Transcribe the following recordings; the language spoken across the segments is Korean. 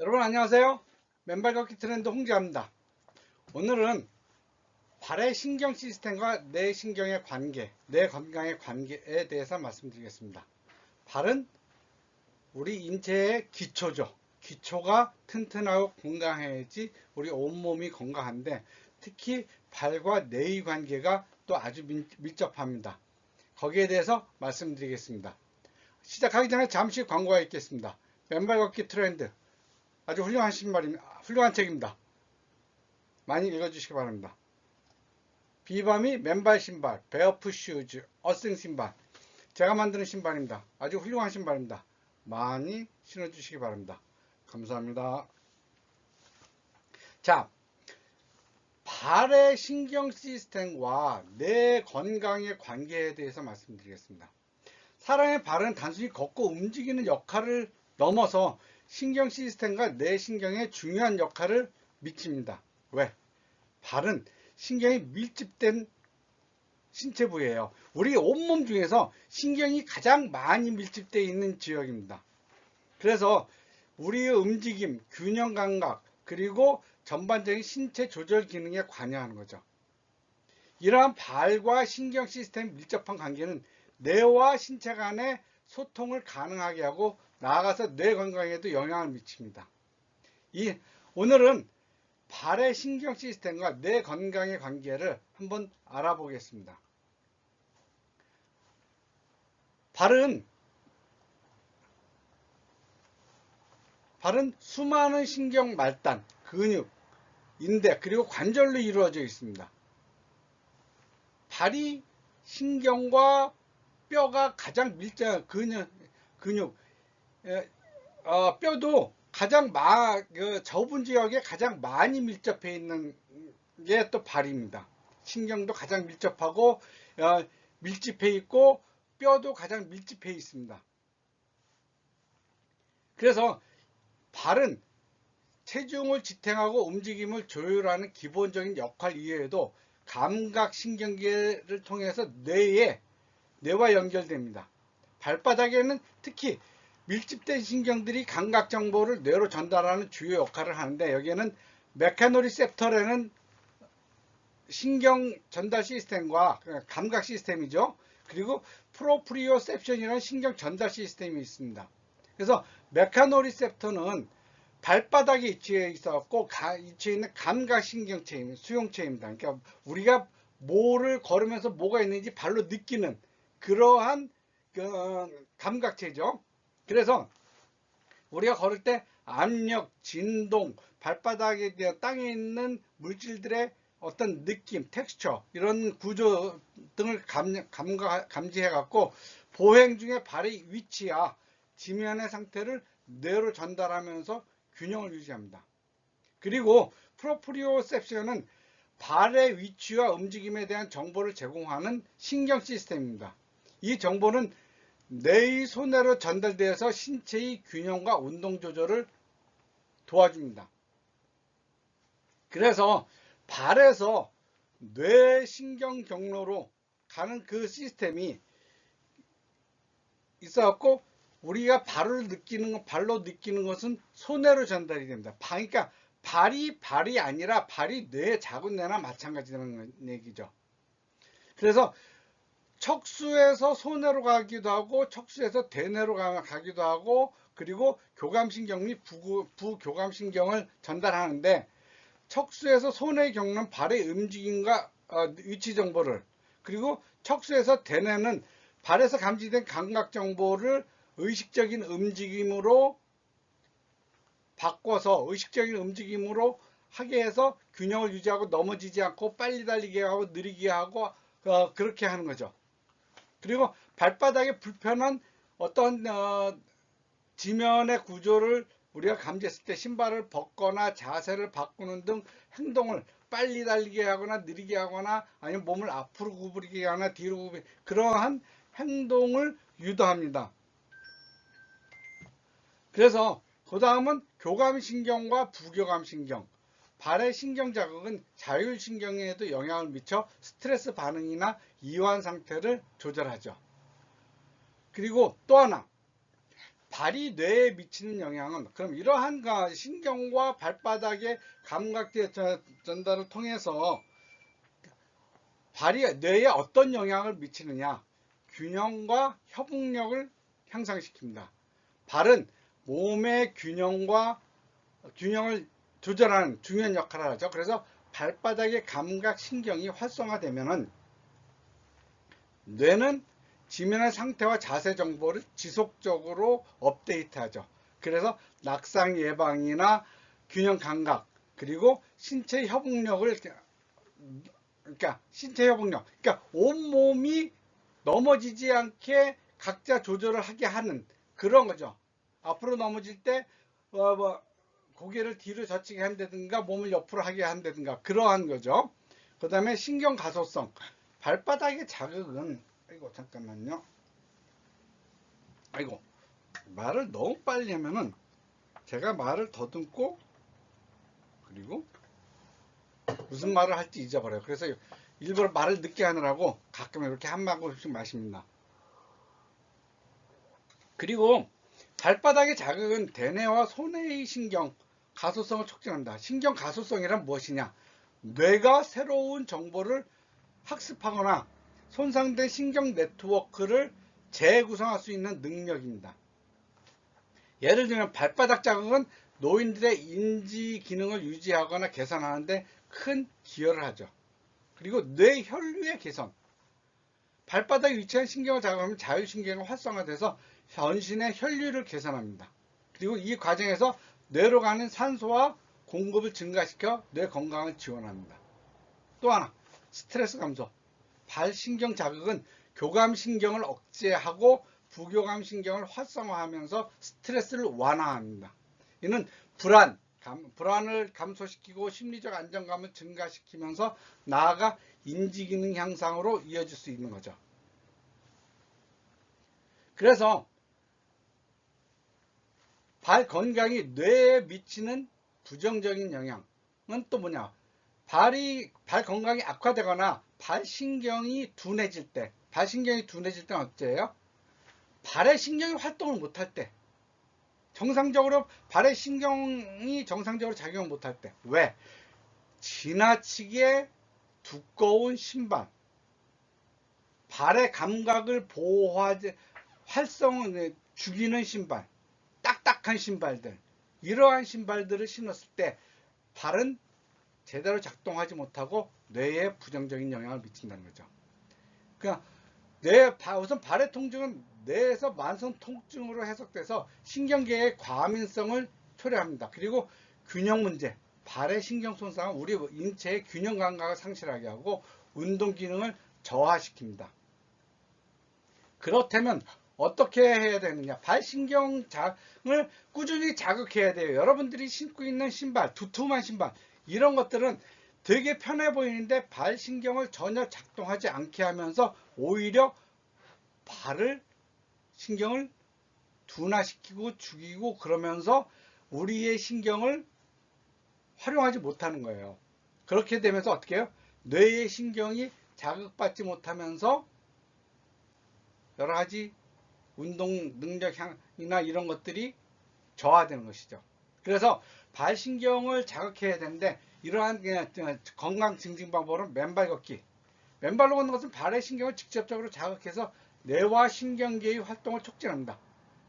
여러분 안녕하세요. 맨발 걷기 트렌드 홍기합니다. 오늘은 발의 신경 시스템과 내 신경의 관계, 내 건강의 관계에 대해서 말씀드리겠습니다. 발은 우리 인체의 기초죠. 기초가 튼튼하고 건강해야지 우리 온몸이 건강한데 특히 발과 뇌의 관계가 또 아주 밀- 밀접합니다. 거기에 대해서 말씀드리겠습니다. 시작하기 전에 잠시 광고가 있겠습니다. 맨발 걷기 트렌드 아주 훌륭한 신발입니다. 훌륭한 책입니다. 많이 읽어주시기 바랍니다. 비밤이 맨발 신발, 베어풋 슈즈, 어싱 신발. 제가 만드는 신발입니다. 아주 훌륭한 신발입니다. 많이 신어주시기 바랍니다. 감사합니다. 자, 발의 신경 시스템과 내 건강의 관계에 대해서 말씀드리겠습니다. 사람의 발은 단순히 걷고 움직이는 역할을 넘어서 신경 시스템과 뇌 신경에 중요한 역할을 미칩니다. 왜? 발은 신경이 밀집된 신체 부위예요. 우리 온몸 중에서 신경이 가장 많이 밀집되어 있는 지역입니다. 그래서 우리의 움직임, 균형 감각, 그리고 전반적인 신체 조절 기능에 관여하는 거죠. 이러한 발과 신경 시스템 밀접한 관계는 뇌와 신체 간의 소통을 가능하게 하고 나아가서 뇌 건강에도 영향을 미칩니다. 이 오늘은 발의 신경 시스템과 뇌 건강의 관계를 한번 알아보겠습니다. 발은 발은 수많은 신경 말단, 근육, 인대 그리고 관절로 이루어져 있습니다. 발이 신경과 뼈가 가장 밀접 근육 근육 에, 어, 뼈도 가장 마, 그 좁은 지역에 가장 많이 밀접해 있는 게 또 발입니다. 신경도 가장 밀접하고 어, 밀집해 있고 뼈도 가장 밀집해 있습니다. 그래서 발은 체중을 지탱하고 움직임을 조율하는 기본적인 역할 이외에도 감각신경계를 통해서 뇌에 뇌와 연결됩니다. 발바닥에는 특히 밀집된 신경들이 감각 정보를 뇌로 전달하는 주요 역할을 하는데 여기에는 메카노리셉터라는 신경 전달 시스템과 감각 시스템이죠. 그리고 프로프리오셉션이라는 신경 전달 시스템이 있습니다. 그래서 메카노리셉터는 발바닥에 위치해 있어갖고 위치해 있는 감각신경체입니다. 수용체입니다. 그러니까 우리가 뭐를 걸으면서 뭐가 있는지 발로 느끼는 그러한 그 감각체죠. 그래서 우리가 걸을 때 압력, 진동, 발바닥에 땅에 있는 물질들의 어떤 느낌, 텍스처 이런 구조 등을 감, 감가, 감지해 갖고 보행 중에 발의 위치와 지면의 상태를 뇌로 전달하면서 균형을 유지합니다. 그리고 프로프리오셉션은 발의 위치와 움직임에 대한 정보를 제공하는 신경 시스템입니다. 이 정보는 뇌의 손해로 전달되어서 신체의 균형과 운동 조절을 도와줍니다. 그래서 발에서 뇌신경 경로로 가는 그 시스템이 있어갖고 우리가 발을 느끼는 것, 발로 느끼는 것은 손해로 전달이 됩니다. 그러니까 발이 발이 아니라 발이 뇌 작은 뇌나 마찬가지라는 얘기죠. 그래서 척수에서 손해로 가기도 하고 척수에서 대뇌로 가기도 하고 그리고 교감신경 및 부, 부교감신경을 전달하는데 척수에서 손해의 경우는 발의 움직임과 어, 위치 정보를 그리고 척수에서 대뇌는 발에서 감지된 감각 정보를 의식적인 움직임으로 바꿔서 의식적인 움직임으로 하게 해서 균형을 유지하고 넘어지지 않고 빨리 달리게 하고 느리게 하고 어, 그렇게 하는 거죠. 그리고 발바닥에 불편한 어떤 어, 지면의 구조를 우리가 감지했을 때 신발을 벗거나 자세를 바꾸는 등 행동을 빨리 달리게 하거나 느리게 하거나 아니면 몸을 앞으로 구부리게 하거나 뒤로 구부리게 그러한 행동을 유도합니다. 그래서 그 다음은 교감신경과 부교감신경 발의 신경 자극은 자율신경에도 영향을 미쳐 스트레스 반응이나 이완 상태를 조절하죠. 그리고 또 하나 발이 뇌에 미치는 영향은 그럼 이러한 가- 신경과 발바닥의 감각계 전- 전달을 통해서 발이 뇌에 어떤 영향을 미치느냐 균형과 협응력을 향상시킵니다. 발은 몸의 균형과 균형을 조절하는 중요한 역할을 하죠. 그래서 발바닥의 감각 신경이 활성화되면은 뇌는 지면의 상태와 자세 정보를 지속적으로 업데이트하죠. 그래서 낙상 예방이나 균형 감각 그리고 신체 협응력을 그러니까 신체 협응력 그러니까 온몸이 넘어지지 않게 각자 조절을 하게 하는 그런 거죠. 앞으로 넘어질 때 어, 뭐, 고개를 뒤로 젖히게 한다든가 몸을 옆으로 하게 한다든가 그러한 거죠. 그 다음에 신경 가소성 발바닥의 자극은 아이고 잠깐만요. 아이고 말을 너무 빨리 하면은 제가 말을 더듬고 그리고 무슨 말을 할지 잊어버려요. 그래서 일부러 말을 늦게 하느라고 가끔 이렇게 한 방울씩 마십니다. 그리고 발바닥의 자극은 대뇌와 소뇌의 신경 가소성을 촉진한다. 신경 가소성이란 무엇이냐? 뇌가 새로운 정보를 학습하거나 손상된 신경 네트워크를 재구성할 수 있는 능력입니다. 예를 들면 발바닥 자극은 노인들의 인지 기능을 유지하거나 개선하는데 큰 기여를 하죠. 그리고 뇌 혈류의 개선. 발바닥에 위치한 신경을 자극하면 자율신경이 활성화돼서 전신의 혈류를 개선합니다. 그리고 이 과정에서 뇌로 가는 산소와 공급을 증가시켜 뇌 건강을 지원합니다. 또 하나, 스트레스 감소. 발신경 자극은 교감신경을 억제하고 부교감신경을 활성화하면서 스트레스를 완화합니다. 이는 불안, 감- 불안을 감소시키고 심리적 안정감을 증가시키면서 나아가 인지기능 향상으로 이어질 수 있는 거죠. 그래서 발 건강이 뇌에 미치는 부정적인 영향은 또 뭐냐? 발이 발 건강이 악화되거나 발신경이 둔해질 때, 발신경이 둔해질 때는 어때요? 발의 신경이 활동을 못할 때, 정상적으로 발의 신경이 정상적으로 작용을 못할 때, 왜? 지나치게 두꺼운 신발, 발의 감각을 보호하지 활성을 죽이는 신발, 딱딱한 신발들, 이러한 신발들을 신었을 때 발은 제대로 작동하지 못하고 뇌에 부정적인 영향을 미친다는 거죠. 그냥 뇌 바- 우선 발의 통증은 뇌에서 만성 통증으로 해석돼서 신경계의 과민성을 초래합니다. 그리고 균형 문제, 발의 신경 손상은 우리 인체의 균형 감각을 상실하게 하고 운동 기능을 저하시킵니다. 그렇다면 어떻게 해야 되느냐? 발신경을 꾸준히 자극해야 돼요. 여러분들이 신고 있는 신발, 두툼한 신발, 이런 것들은 되게 편해 보이는데 발신경을 전혀 작동하지 않게 하면서 오히려 발을 신경을 둔화시키고 죽이고 그러면서 우리의 신경을 활용하지 못하는 거예요. 그렇게 되면서 어떻게 해요? 뇌의 신경이 자극받지 못하면서 여러 가지 운동 능력이나 이런 것들이 저하되는 것이죠. 그래서 발신경을 자극해야 되는데 이러한 건강 증진 방법은 맨발 걷기. 맨발로 걷는 것은 발의 신경을 직접적으로 자극해서 뇌와 신경계의 활동을 촉진합니다.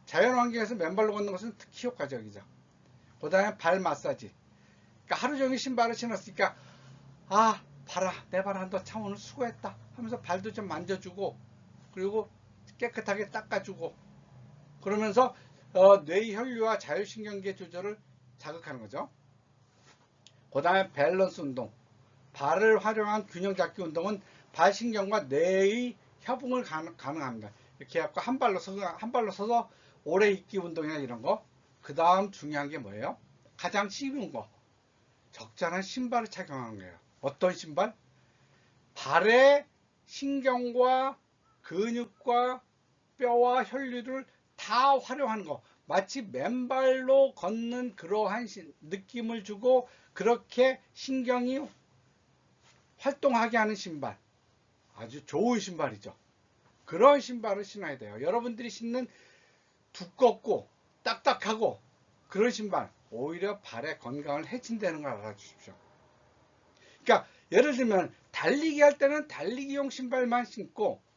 자연 환경에서 맨발로 걷는 것은 특히 효과적이죠. 그 다음에 발 마사지. 그러니까 하루 종일 신발을 신었으니까 아 발아 내 발 한도 참 오늘 수고했다 하면서 발도 좀 만져주고 그리고 깨끗하게 닦아주고 그러면서 어, 뇌 혈류와 자율신경계 조절을 자극하는 거죠. 그 다음에 밸런스 운동. 발을 활용한 균형 잡기 운동은 발신경과 뇌의 협응을 가능, 가능합니다. 이렇게 해갖고 한 발로 서서, 한 발로 서서 오래 있기 운동이나 이런 거. 그 다음 중요한 게 뭐예요? 가장 쉬운 거. 적절한 신발을 착용하는 거예요. 어떤 신발? 발의 신경과 근육과 뼈와 혈류를 다 활용하는 거. 마치 맨발로 걷는 그러한 신- 느낌을 주고 그렇게 신경이 활동하게 하는 신발. 아주 좋은 신발이죠. 그런 신발을 신어야 돼요. 여러분들이 신는 두껍고 딱딱하고 그런 신발 오히려 발의 건강을 해친다는 걸 알아주십시오. 그러니까 예를 들면 달리기 할 때는 달리기용 신발만 신고 그,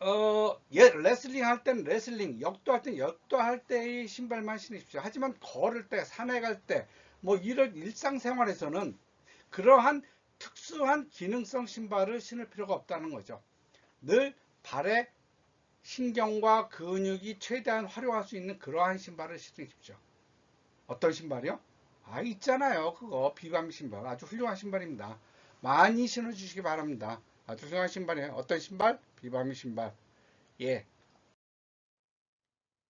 어, 예, 레슬링 할 때는 레슬링, 역도 할 때는 역도 할 때의 신발만 신으십시오. 하지만 걸을 때, 산에 갈 때, 뭐 이런 일상생활에서는 그러한 특수한 기능성 신발을 신을 필요가 없다는 거죠. 늘 발에 신경과 근육이 최대한 활용할 수 있는 그러한 신발을 신으십시오. 어떤 신발이요? 아, 있잖아요. 그거 비밤 신발. 아주 훌륭한 신발입니다. 많이 신어주시기 바랍니다. 아주 훌륭한 신발이에요. 어떤 신발? 비밤 신발. 예.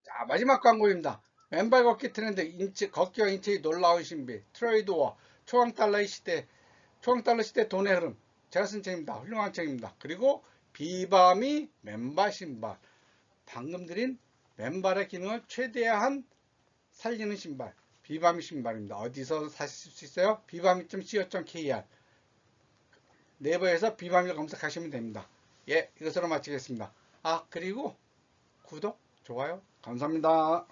자, 마지막 광고입니다. 맨발 걷기 트렌드 인치, 걷기와 인체의 놀라운 신비. 트레이드워. 초강달러의 시대. 초강달러 시대 돈의 흐름. 제가 쓴 책입니다. 훌륭한 책입니다. 그리고 비밤이 맨발 신발. 방금 드린 맨발의 기능을 최대한 살리는 신발. 비밤이 신발입니다. 어디서 사실 수 있어요? 비밤이.co.kr 네이버에서 비밤을 검색하시면 됩니다. 예, 이것으로 마치겠습니다. 아, 그리고 구독, 좋아요, 감사합니다.